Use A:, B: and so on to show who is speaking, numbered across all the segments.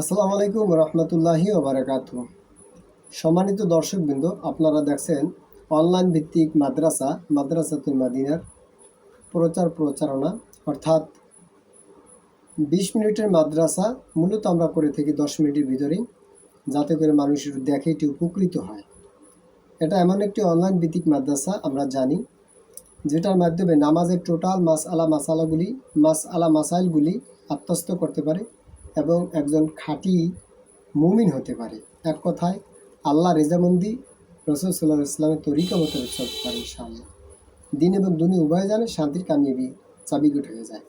A: আসসালামু আলাইকুম রহমতুল্লাহি ওবরাকাত সম্মানিত দর্শকবৃন্দ, আপনারা দেখছেন অনলাইন ভিত্তিক মাদ্রাসা, মাদ্রাসাতুল মাদিনার প্রচার প্রচারণা। অর্থাৎ বিশ মিনিটের মাদ্রাসা মূলত আমরা করে থাকি দশ মিনিটের ভিতরেই, যাতে করে মানুষ দেখে এটি উপকৃত হয়। এটা এমন একটি অনলাইন ভিত্তিক মাদ্রাসা, আমরা জানি, যেটার মাধ্যমে নামাজের টোটাল মাস আলা মাসালাগুলি মাস আলা মাসাইলগুলি আত্মস্থ করতে পারে। এবং একজন খাঁটি মুমিন হতে পারে। এক কথায়, আল্লাহ রেজামন্দি রসুল সাল্লাহ ইসলামের তরিকা মতো চলতে পারে ইনশাআল্লাহ। দিন এবং দুনি উভয় জানে শান্তির কামিয়াবি চাবিগুট হয়ে যায়।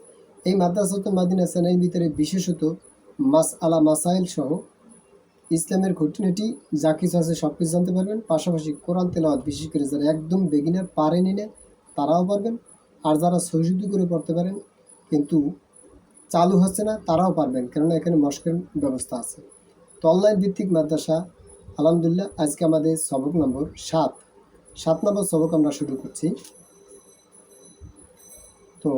A: এই মাদ্রাসাত মাদিনা সেনাইর ভিতরে বিশেষত মাস আলা মাসাইল সহ ইসলামের খুঁটিনাটি যা কিছু আছে সব কিছু জানতে পারবেন। পাশাপাশি কোরআন তেলাওয়াত, বিশেষ করে যারা একদম বেগিনার পারেনি না তারাও পারবেন। আর যারা সহিশুদ্ধি করে পড়তে পারেন, কিন্তু চালু হচ্ছে না, তারাও পারবেন, কেননা এখানে মস্কের ব্যবস্থা আছে। তো অনলাইন ভিত্তিক মাদ্রাসা, আলহামদুলিল্লাহ, আজকে আমাদের সবক নম্বর সাত। সাত নম্বর সবক আমরা শুরু করছি। তো,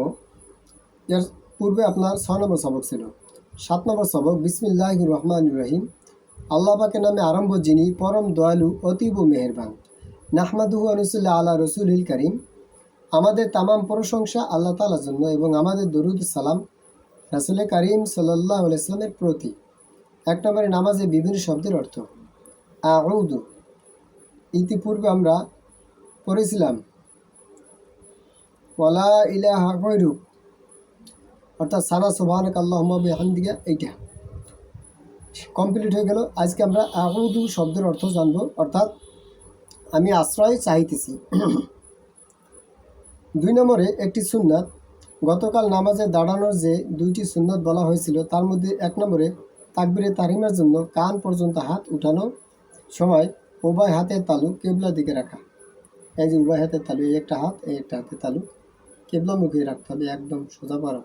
A: এর পূর্বে আপনার ছয় নম্বর সবক ছিল। সাত নম্বর সবক বিসমিল্লাহ রহমান রহিম। আল্লাহ পাকের নামে আরম্ভ যিনি পরম দয়ালু, অতীব মেহেরবান। নাহমাদুহু আনুসুল্লাহ আল্লাহ রসুল করিম। আমাদের তামাম প্রশংসা আল্লাহ তালার জন্য এবং আমাদের দরুদ সালাম রাসুল করিম সাল্লাহ ইসলামের প্রতি এক নম্বরে নামাজে বিভিন্ন শব্দের অর্থ। আউদু ইতিপূর্বে আমরা পড়েছিলাম, ওয়ালা ইলাহা গৈরুক অর্থাৎ সানা সোভানক আল্লাহ হামদিকা এইটা। কমপ্লিট হয়ে গেল। আজকে আমরা আউদু শব্দের অর্থ জানব। অর্থাৎ আমি আশ্রয় চাহিতেছি দুই নম্বরে একটি সুন্নাত গতকাল নামাজে দাঁড়ানোর যে দুইটি সুন্নত বলা হয়েছিল, তার মধ্যে এক নম্বরে তাকবিরে তারিমের জন্য কান পর্যন্ত হাত উঠানো, সময় উভয় হাতের তালু কেবলা দিকে রাখা। এই যে উভয় হাতের তালু, এই একটা হাত, এই একটা হাতের তালু কেবলামুখী রাখতে হবে, একদম সোজা পারা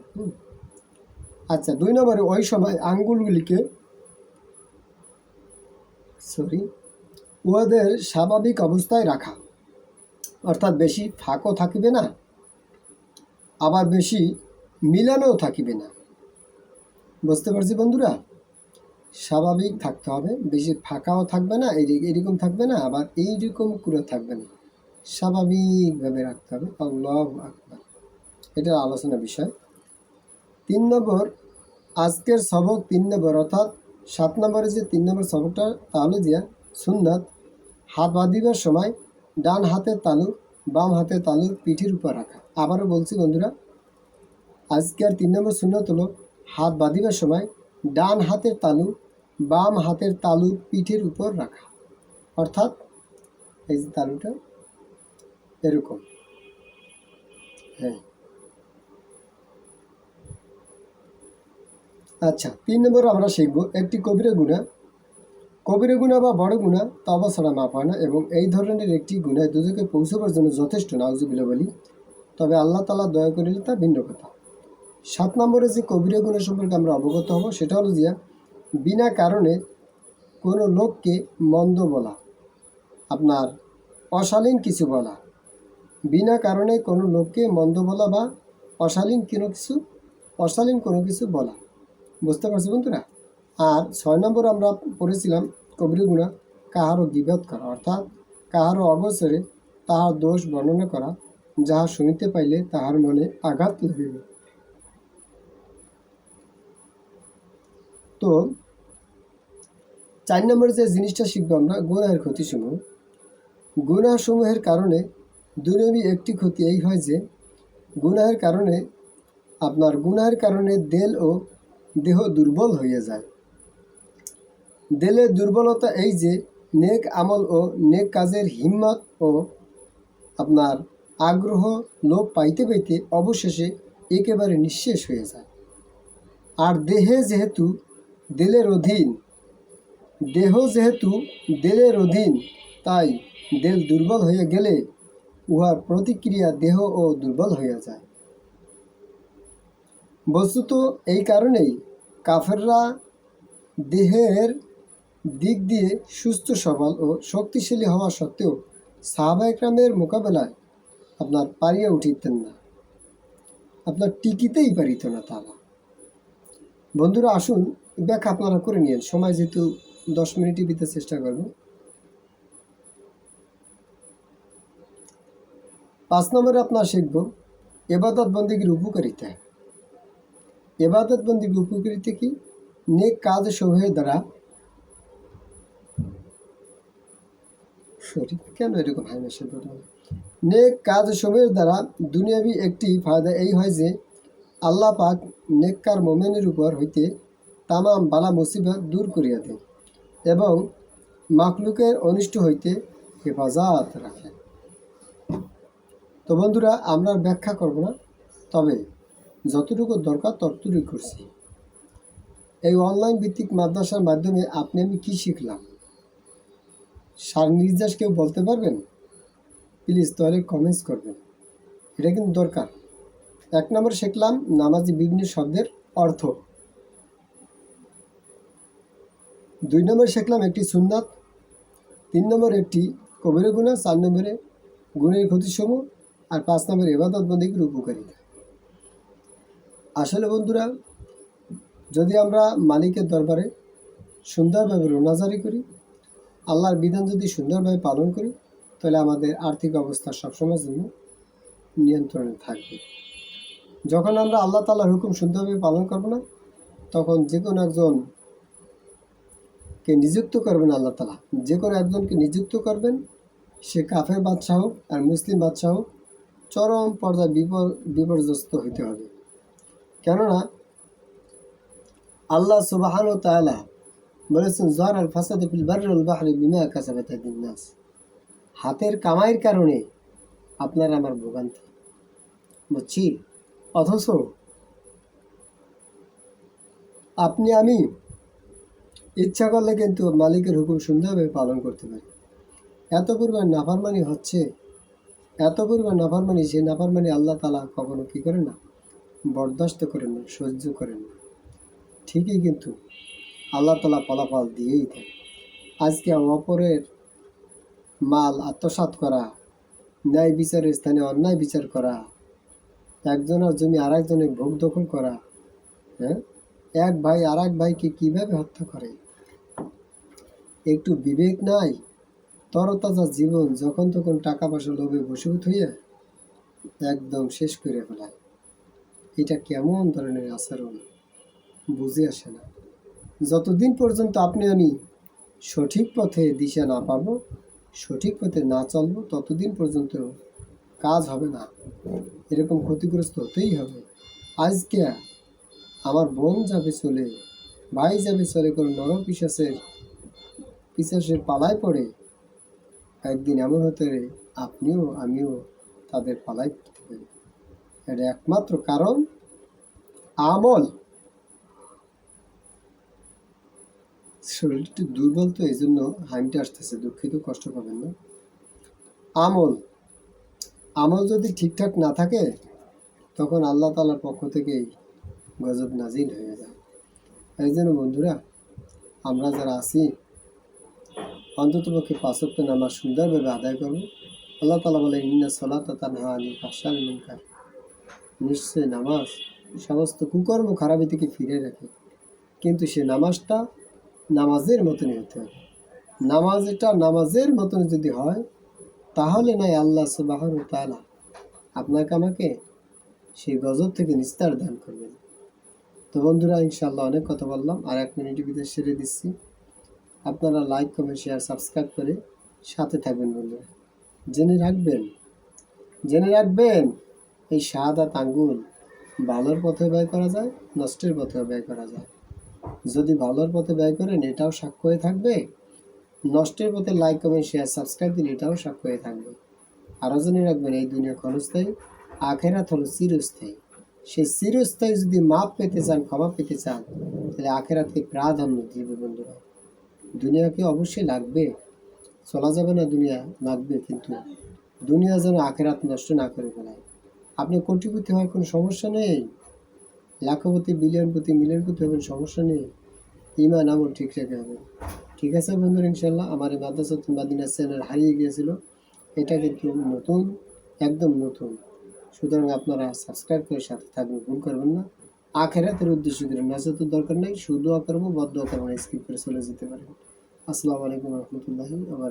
A: আচ্ছা দুই নম্বরে ওই সময় আঙ্গুলগুলিকে, সরি, উহাদের স্বাভাবিক অবস্থায় রাখা। অর্থাৎ বেশি ফাঁকও থাকিবে না আবার বেশি মিলানোও থাকিবে না। বুঝতে পারছি বন্ধুরা? স্বাভাবিক থাকতে হবে, বেশি ফাঁকাও থাকবে না এরকম থাকবে না, আবার এইরকম করে থাকবে না। স্বাভাবিকভাবে রাখতে হবে, আল্লাহ আকবার। এটার আলোচনা বিষয়। তিন নম্বর, আজকের সবক তিন নম্বর, অর্থাৎ সাত নম্বরে যে তিন নম্বর সবকটা, তাহলে যে সুন্নাত, হাত বাঁধিবার সময় ডান হাতের তালু বাম হাতের তালু পিঠের উপর রাখা। আবারও বলছি, বন্ধুরা আজকের তিন নম্বর সুন্নত হলো, হাত বাঁধিবার সময় ডান হাতের তালু, বাম হাতের তালু পিঠের উপর রাখা। অর্থাৎ এই যে তালুটা, এরকম। হ্যাঁ। আচ্ছা তিন নম্বর আমরা শিখব, একটি কবিরা গুণা কবিরা গুণা বা বড় গুণা তবা ছাড়া মাপ হয় না এবং এই ধরনের একটি গুণায় দুজকে পৌঁছবার জন্য যথেষ্ট নাউজুবিল্লা বলি তবে আল্লাহ তালা দয়া করিলে তা ভিন্ন কথা। সাত নম্বরে যে কবিরা গুণা সম্পর্কে আমরা অবগত হব, সেটা হলো যে বিনা কারণে কোনো লোককে মন্দ বলা, আপনার অশালীন কিছু বলা, বিনা কারণে কোনো লোককে মন্দ বলা বা অশালীন কোনো কিছু, অশালীন কোনো কিছু বলা। বুঝতে পারছি বন্ধুরা? আর ছয় নম্বর আমরা পড়েছিলাম কবির গুণা কাহারও গিবাদ করা, অর্থাৎ কাহারও অবসরে তাহার দোষ বর্ণনা করা, যাহা শুনিতে পাইলে তাহার মনে আঘাত লাগিবে তো চার নম্বরে যে জিনিসটা শিখব আমরা গুণাহের ক্ষতিসমূহ। গুণাসমূহের কারণে দুনবী একটি ক্ষতি এই হয় যে গুনাহের কারণে, আপনার গুনাহের কারণে দেল ও দেহ দুর্বল হয়ে যায়। দেলের দুর্বলতা এই যে, নেক আমল ও নেক কাজের হিম্মত ও আপনার আগ্রহ লোপ পাইতে পাইতে অবশেষে একেবারে নিঃশেষ হয়ে যায়। আর দেহে যেহেতু দেলের অধীন, দেহ যেহেতু দেলের অধীন, তাই দেল দুর্বল হয়ে গেলে উহার প্রতিক্রিয়া দেহ ও দুর্বল হয়ে যায়। বস্তুত এই কারণেই কাফেররা দেহের দিক দিয়ে সুস্থ, সবল ও শক্তিশালী হওয়া সত্ত্বেও সাহাবা মোকাবেলায় আপনার পারিয়া উঠিতেন না। আপনার টিকিতেই পারিত না তারা। বন্ধুরা, আসুন, ব্যাখ্যা আপনারা করে নিন সময় যেহেতু দশ মিনিটই দিতে চেষ্টা করব। পাঁচ নম্বরে আপনার শিখব, এবাদত বন্দীগীর উপকারিতা। এবাদত বন্দীগীর উপকারিতা কি? নেক কাজ সমূহের দ্বারা শরীর কেন এরকম হয় মেশিন নেক কাজ সমূহের দ্বারা দুনিয়াবি একটি ফায়দা এই হয় যে, আল্লাহ পাক নেককার মোমেনের উপর হইতে তামাম বালা মুসিবত দূর করিয়া দেন এবং মাখলুকের অনিষ্ট হইতে হেফাজত রাখে তো বন্ধুরা, আমরা ব্যাখ্যা করব না, তবে যতটুকু দরকার ততটুকুই করছি। এই অনলাইন ভিত্তিক মাদ্রাসার মাধ্যমে আপনি আমি কী শিখলাম? সার নির্যাস কেউ বলতে পারবেন? প্লিজ তাহলে কমেন্টস করবেন। এটা কিন্তু দরকার। এক নম্বর শিখলাম নামাজি বিভিন্ন শব্দের অর্থ। দুই নম্বর শিখলাম একটি সুন্নাত। তিন নম্বর একটি কবির গুণা, চার নম্বরে গুণের ক্ষতিসমূহ, আর পাঁচ নম্বর এবাদত বন্দীগীর উপকারিতা। আসলে বন্ধুরা, যদি আমরা মালিকের দরবারে সুন্দরভাবে রোনাজারি করি আল্লাহর বিধান যদি সুন্দরভাবে পালন করি, তাহলে আমাদের আর্থিক অবস্থা সবসময়ের জন্য নিয়ন্ত্রণে থাকবে। যখন আমরা আল্লাহ তালার হুকুম সুন্দরভাবে পালন করব না, তখন যে কোনো একজন কে নিযুক্ত করবেন আল্লাহ তালা যে কোনো একজনকে নিযুক্ত করবেন, সে কাফের বাদশাহ হোক আর মুসলিম বাদশাহ হোক, চরম পর্যায়ে বিপর, বিপর্যস্ত হইতে হবে। কেননা, আল্লাহ সুবাহান ও তালা বলেছেন জহর আল ফাসাদ ফিল বারুল বাহরি বিমা কাসাবাত নাস। হাতের কামাইয়ের কারণে আপনার আমার ভোগান্তি। বুঝছি অথচ আপনি, আমি ইচ্ছা করলে কিন্তু মালিকের হুকুম সুন্দরভাবে পালন করতে পারি। এত পরিমাণ নাফারমানি হচ্ছে, এত পরিমাণ নাফারমানি, সেই নাফারমানি আল্লাহ তালা কখনো কী করে না? বরদাস্ত করেন না, সহ্য করেন না। ঠিকই কিন্তু আল্লাহ তালা ফলাফল দিয়েই দেয় আজকে অপরের মাল আত্মসাৎ করা, ন্যায় বিচারের স্থানে অন্যায় বিচার করা, একজনের জমি আর একজনের ভোগ দখল করা হ্যাঁ? এক ভাই আর এক ভাইকে কীভাবে হত্যা করে? একটু বিবেক নাই, তরতাজা জীবন যখন তখন টাকা পয়সা লোভে বসীভূত হইয়া একদম শেষ করে ফেলায়। এটা কেমন ধরনের আচরণ? বুঝে আসে না। যতদিন পর্যন্ত আপনি আমি সঠিক পথে দিশা না পাব, সঠিক পথে না চলবো, ততদিন পর্যন্ত কাজ হবে না। এরকম ক্ষতিগ্রস্ত হতেই হবে। আজকে আমার বোন যাবে চলে, ভাই যাবে চলে করে নর পিসাসের পিসাসের পালায় পড়ে, একদিন এমন হতে আপনিও আমিও তাদের পালায় পড়তে পারি। এটা একমাত্র কারণ, আমল। শরীরটা দুর্বল তো এই জন্য হাইমটা আসতেছে, দুঃখিত, কষ্ট পাবেন না। আমল আমল যদি ঠিকঠাক না থাকে, তখন আল্লাহ তালার পক্ষ থেকেই গজব নাজিল হয়ে যায়। এই জন্য বন্ধুরা, আমরা যারা আছি, অন্তত পক্ষে পাঁচক্ত নামাজ সুন্দরভাবে আদায় করব। আল্লাহ তালা বলে ইন্না সলাত তানহা আলী ফাশাল মুনকার। নিশ্চয় নামাজ সমস্ত কুকর্ম খারাপি থেকে ফিরে রাখে। কিন্তু সে নামাজটা নামাজের মতনই হতে হবে। নামাজ এটা নামাজের মতন যদি হয়, তাহলে নয় আল্লাহ সুবাহ তালা আপনাকে আমাকে সেই গজব থেকে নিস্তার দান করবেন। তো বন্ধুরা ইনশাল্লাহ অনেক কথা বললাম, আর এক মিনিটের ভিতরে সেরে দিচ্ছি। আপনারা লাইক, কমেন্ট, শেয়ার, সাবস্ক্রাইব করে সাথে থাকবেন বন্ধুরা। জেনে রাখবেন জেনে রাখবেন, এই সাদা আঙ্গুল ভালোর পথে ব্যয় করা যায়, নষ্টের পথেও ব্যয় করা যায়। যদি ভালোর পথে ব্যয় করেন, এটাও সাক্ষ্য হয়ে থাকবে। নষ্টের পথে লাইক কমেন্ট শেয়ার সাবস্ক্রাইব দিলে এটাও সাক্ষ্য হয়ে থাকবে। আরও জেনে রাখবেন, এই দুনিয়া ক্ষণস্থায়ী, আখেরাত হলো চিরস্থায়ী। সেই চিরস্থায়ী যদি মাপ পেতে চান, ক্ষমা পেতে চান, তাহলে আখেরাতকে প্রাধান্য দিবে বন্ধুরা। দুনিয়াকে অবশ্যই লাগবে? চলা যাবে না দুনিয়া? লাগবে কিন্তু। দুনিয়া যেন আখেরাত নষ্ট না করে ফেলায়। আপনি কোটিপতি হওয়ার কোনো সমস্যা নেই? লাখপতি, বিলিয়নপতি, মিলিয়নপতি হবেন, সমস্যা নেই। ইমান, আমল ঠিক রেখে হবে। ঠিক আছে বন্ধুরা ইনশাল্লাহ আমার এই মাদ্রাসাতুল মাদিনা চ্যানেল হারিয়ে গিয়েছিল। এটা কিন্তু নতুন, একদম নতুন। সুতরাং আপনারা সাবস্ক্রাইব করে সাথে থাকবেন, ভুল করবেন না। আখেরাতের উদ্দেশ্য করে তো দরকার নেই, শুধু করব বদ্ধ করব স্কিপ করে চলে যেতে পারেন। আসসালামু আলাইকুম রহমতুল্লাহি আবার